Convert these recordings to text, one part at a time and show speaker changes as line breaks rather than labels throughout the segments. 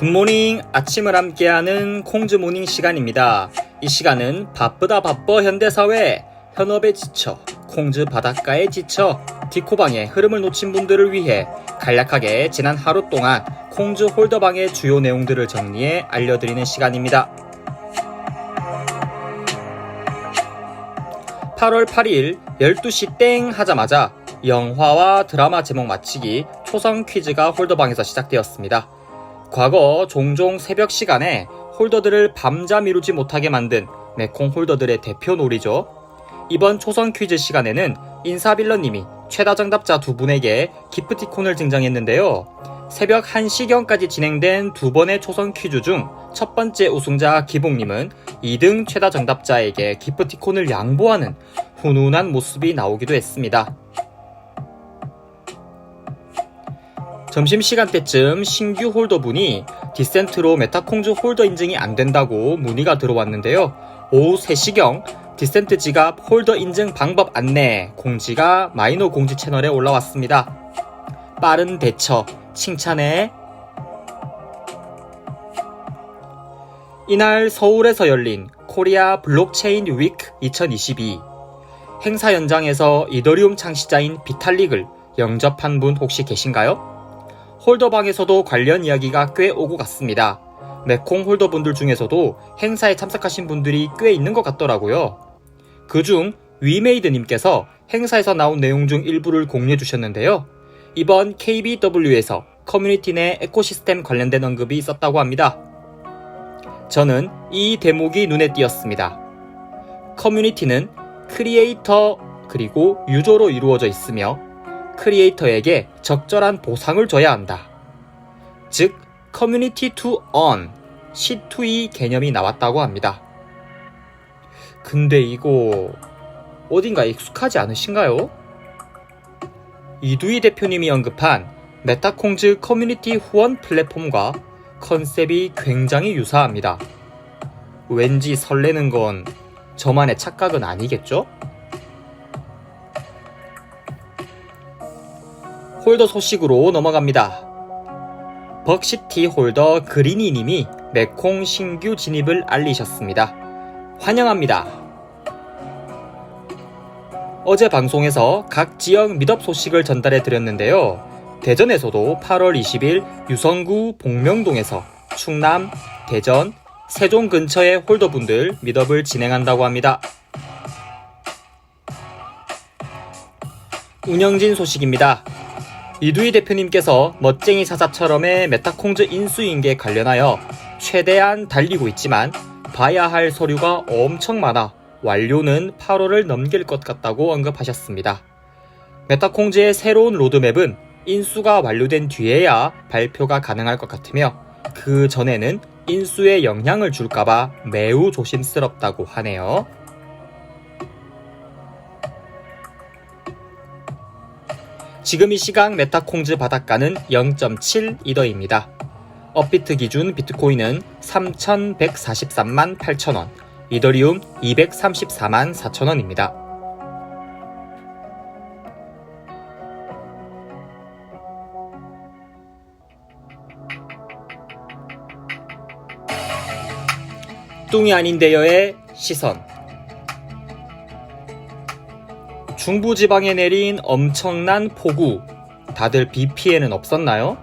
굿모닝 아침을 함께하는 콩즈 모닝 시간입니다. 이 시간은 바쁘다 바빠 현대사회 현업에 지쳐 콩즈 바닷가에 지쳐 디코방의 흐름을 놓친 분들을 위해 간략하게 지난 하루 동안 콩즈 홀더방의 주요 내용들을 정리해 알려드리는 시간입니다. 8월 8일 12시 땡 하자마자 영화와 드라마 제목 맞히기 초성 퀴즈가 홀더방에서 시작되었습니다. 과거 종종 새벽 시간에 홀더들을 밤잠 이루지 못하게 만든 메콩 홀더들의 대표 놀이죠. 이번 초성 퀴즈 시간에는 인사빌런님이 최다 정답자 두 분에게 기프티콘을 증정했는데요. 새벽 1시경까지 진행된 두 번의 초성 퀴즈 중 첫 번째 우승자 기봉님은 2등 최다 정답자에게 기프티콘을 양보하는 훈훈한 모습이 나오기도 했습니다. 점심시간 때쯤 신규 홀더분이 디센트로 메타콩즈 홀더 인증이 안 된다고 문의가 들어왔는데요. 오후 3시경 디센트 지갑 홀더 인증 방법 안내 공지가 마이너 공지 채널에 올라왔습니다. 빠른 대처, 칭찬해. 이날 서울에서 열린 코리아 블록체인 위크 2022 행사 현장에서 이더리움 창시자인 비탈릭을 영접한 분 혹시 계신가요? 홀더방에서도 관련 이야기가 꽤 오고 갔습니다. 메콩 홀더분들 중에서도 행사에 참석하신 분들이 꽤 있는 것 같더라고요. 그중 위메이드님께서 행사에서 나온 내용 중 일부를 공유해 주셨는데요. 이번 KBW에서 커뮤니티 내 에코시스템 관련된 언급이 있었다고 합니다. 저는 이 대목이 눈에 띄었습니다. 커뮤니티는 크리에이터 그리고 유저로 이루어져 있으며 크리에이터에게 적절한 보상을 줘야 한다. 즉, 커뮤니티 투 언, C2E 개념이 나왔다고 합니다. 근데 이거 어딘가 익숙하지 않으신가요? 이두희 대표님이 언급한 메타콩즈 커뮤니티 후원 플랫폼과 컨셉이 굉장히 유사합니다. 왠지 설레는 건 저만의 착각은 아니겠죠? 홀더 소식으로 넘어갑니다. 벅시티 홀더 그리니 님이 메콩 신규 진입을 알리셨습니다. 환영합니다. 어제 방송에서 각 지역 미덥 소식을 전달해 드렸는데요. 대전에서도 8월 20일 유성구 복명동에서 충남, 대전, 세종 근처의 홀더분들 미덥을 진행한다고 합니다. 운영진 소식입니다. 이두희 대표님께서 멋쟁이 사자처럼의 메타콩즈 인수인계에 관련하여 최대한 달리고 있지만 봐야 할 서류가 엄청 많아 완료는 8월을 넘길 것 같다고 언급하셨습니다. 메타콩즈의 새로운 로드맵은 인수가 완료된 뒤에야 발표가 가능할 것 같으며 그 전에는 인수에 영향을 줄까봐 매우 조심스럽다고 하네요. 지금 이 시각 메타콩즈 바닷가는 0.7 이더입니다. 업비트 기준 비트코인은 3,143만 8천원, 이더리움 234만 4천원입니다. 뚱이 아닌데요의 시선. 중부지방에 내린 엄청난 폭우. 다들 비 피해는 없었나요?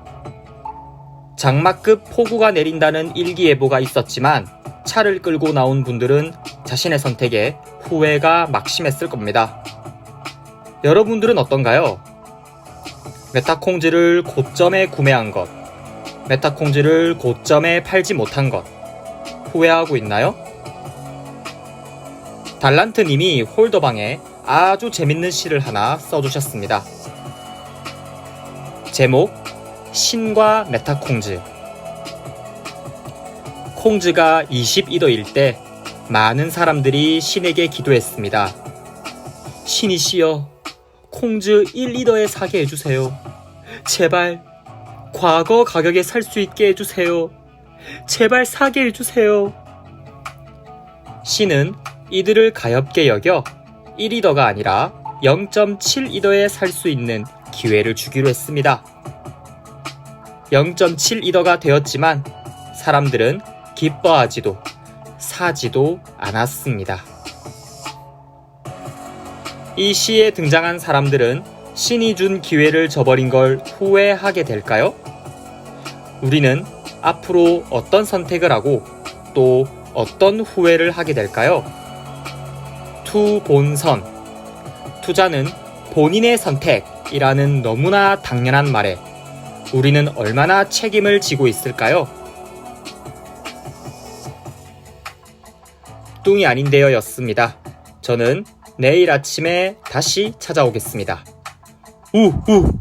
장마급 폭우가 내린다는 일기예보가 있었지만 차를 끌고 나온 분들은 자신의 선택에 후회가 막심했을 겁니다. 여러분들은 어떤가요? 메타콩즈를 고점에 구매한 것, 메타콩즈를 고점에 팔지 못한 것, 후회하고 있나요? 달란트님이 홀더방에 아주 재밌는 시를 하나 써주셨습니다. 제목 신과 메타콩즈 콩즈가 22도일 때 많은 사람들이 신에게 기도했습니다. 신이시여 콩즈 1, 2도에 사게 해주세요. 제발 과거 가격에 살 수 있게 해주세요. 제발 사게 해주세요. 신은 이들을 가엽게 여겨 1이더가 아니라 0.7이더에 살 수 있는 기회를 주기로 했습니다. 0.7이더가 되었지만 사람들은 기뻐하지도 사지도 않았습니다. 이 시에 등장한 사람들은 신이 준 기회를 저버린 걸 후회하게 될까요? 우리는 앞으로 어떤 선택을 하고 또 어떤 후회를 하게 될까요? 투본선. 투자는 본인의 선택이라는 너무나 당연한 말에 우리는 얼마나 책임을 지고 있을까요? 뚱이 아닌데요 였습니다. 저는 내일 아침에 다시 찾아오겠습니다. 우우